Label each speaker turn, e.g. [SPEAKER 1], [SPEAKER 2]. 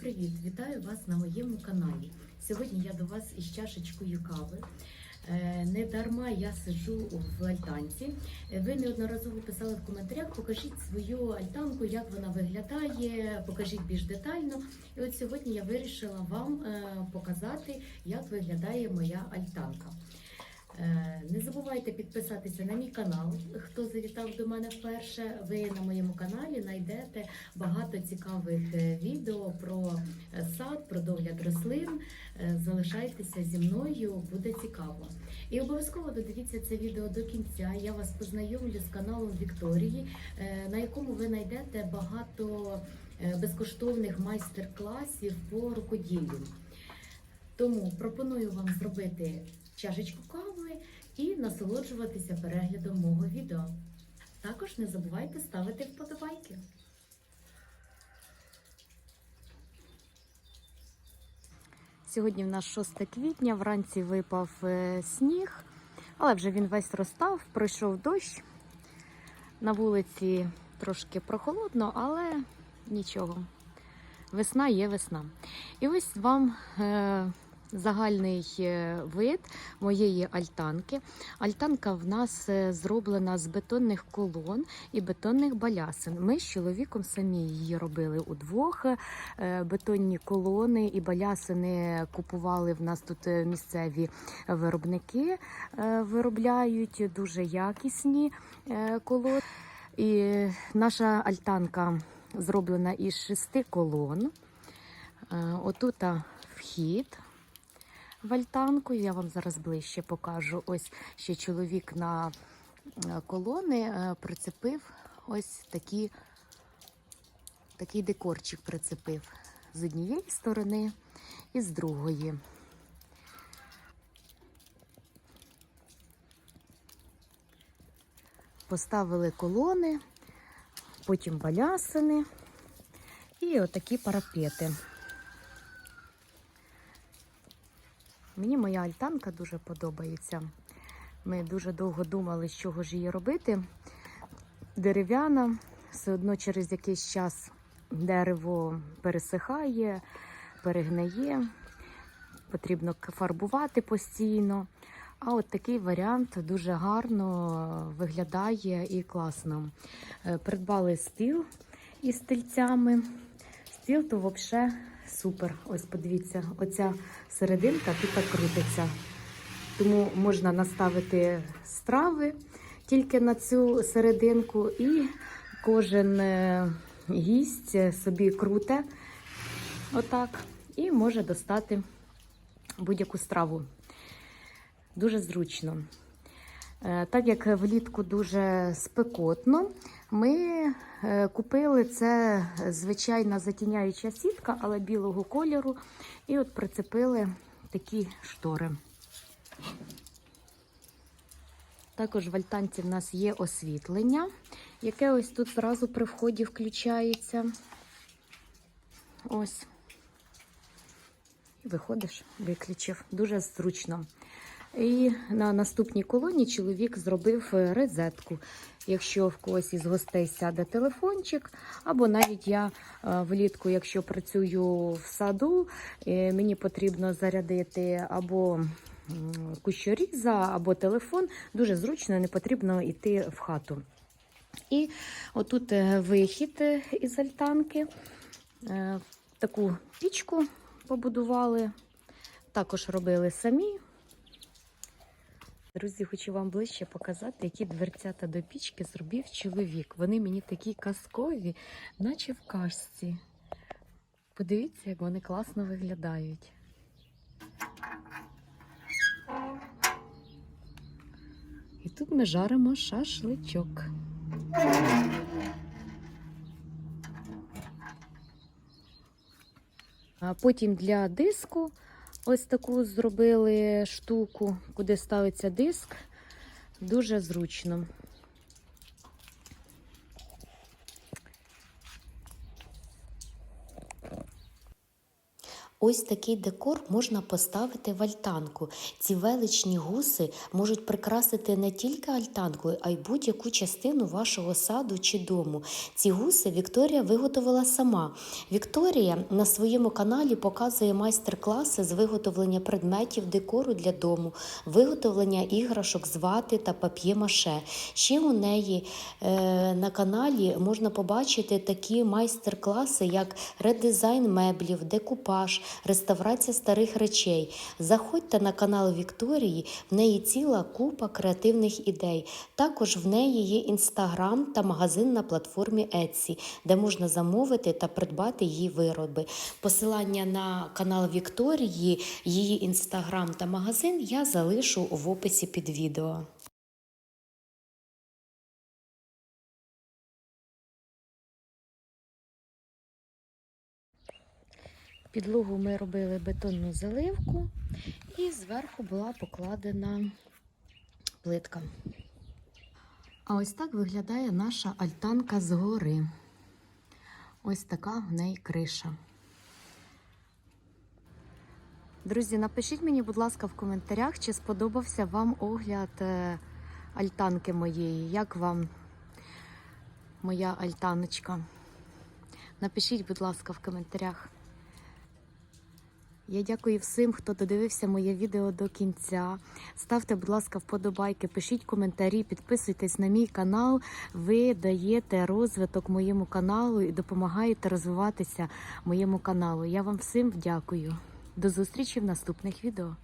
[SPEAKER 1] Привіт! Вітаю вас на моєму каналі. Сьогодні я до вас із чашечкою кави. Е, Не дарма я сиджу в альтанці. Е, Ви неодноразово писали в коментарях, покажіть свою альтанку, як вона виглядає, покажіть більш детально. І от сьогодні я вирішила вам е, показати, як виглядає моя альтанка. Е, Не забувайте підписатися на мій канал. Хто завітав до мене вперше, ви на моєму каналі знайдете багато цікавих е, відео про е, сад, про догляд рослин. Залишайтеся зі мною, буде цікаво. І обов'язково додивіться це відео до кінця. Я вас познайомлю з каналом Вікторії, на якому ви знайдете багато безкоштовних майстер-класів по рукоділлю. Тому пропоную вам зробити чашечку кави і насолоджуватися переглядом мого відео. Також не забувайте ставити вподобайки. Сьогодні в нас 6 квітня, вранці випав е, сніг, але вже він весь розстав, пройшов дощ. На вулиці трошки прохолодно, але нічого. Весна є весна. І ось вам е, загальний е, вид моєї альтанки. Альтанка в нас е, зроблена з бетонних колон і бетонних балясин. Ми з чоловіком самі її робили удвох. Е, Бетонні колони і балясини купували в нас тут місцеві виробники, виробляють дуже якісні колони. І наша альтанка зроблена із шести колон. Отута вхід в альтанку. Я вам зараз ближче покажу. Ось ще чоловік на е, колони е, прицепив ось такі, такий декорчик прицепив з однієї сторони і з другої. Поставили колони, потім балясини і отакі парапети. Мені моя альтанка дуже подобається. Ми дуже довго думали, з чого ж її робити. Дерев'яна, все одно через якийсь час дерево пересихає, перегниє, потрібно фарбувати постійно. А от такий варіант дуже гарно виглядає і класно. Е, Придбали стіл із стільцями. Стіл то взагалі супер. Ось подивіться, оця серединка тут крутиться. Тому можна наставити страви тільки на цю серединку, і кожен е, гість собі круте отак, і може достати будь-яку страву. Дуже зручно. Е, Так як влітку дуже спекотно, ми е, купили це звичайна затіняюча сітка, але білого кольору, і от прицепили такі штори. Також в альтанці в нас є освітлення, яке ось тут зразу при вході включається. Ось. Виходиш, виключив. Дуже зручно. І на наступній колоні чоловік зробив е, розетку. Якщо в когось із гостей сяде телефончик, або навіть я е, влітку, якщо працюю в саду, е, мені потрібно зарядити або кущоріза, або телефон, дуже зручно, не потрібно йти в хату. І отут вихід із альтанки. Таку пічку побудували, також робили самі. Друзі, хочу вам ближче показати, які дверцята до пічки зробив чоловік. Вони мені такі казкові, наче в кашці. Подивіться, як вони класно виглядають. І тут ми жаримо шашличок. А потім для диску ось таку зробили штуку, куди ставиться диск. Дуже зручно. Ось такий декор можна поставити в альтанку. Ці величні гуси можуть прикрасити не тільки альтанку, а й будь-яку частину вашого саду чи дому. Ці гуси Вікторія виготовила сама. Вікторія на своєму каналі показує майстер-класи з виготовлення предметів декору для дому, виготовлення іграшок з вати та пап'є-маше. Ще у неї е, на каналі можна побачити такі майстер-класи, як редизайн меблів, декупаж, реставрація старих речей. Заходьте на канал Вікторії, в неї ціла купа креативних ідей. Також в неї є інстаграм та магазин на платформі Etsy, де можна замовити та придбати її вироби. Посилання на канал Вікторії, її інстаграм та магазин я залишу в описі під відео. Підлогу ми робили бетонну заливку і зверху була покладена плитка. А ось так виглядає наша альтанка згори. Ось така в неї криша. Друзі, напишіть мені, будь ласка, в коментарях, чи сподобався вам огляд е, альтанки моєї. Як вам моя альтаночка? Напишіть, будь ласка, в коментарях. Я дякую всім, хто додивився моє відео до кінця. Ставте, будь ласка, вподобайки, пишіть коментарі, підписуйтесь на мій канал. Ви даєте розвиток моєму каналу і допомагаєте розвиватися моєму каналу. Я вам всім дякую. До зустрічі в наступних відео.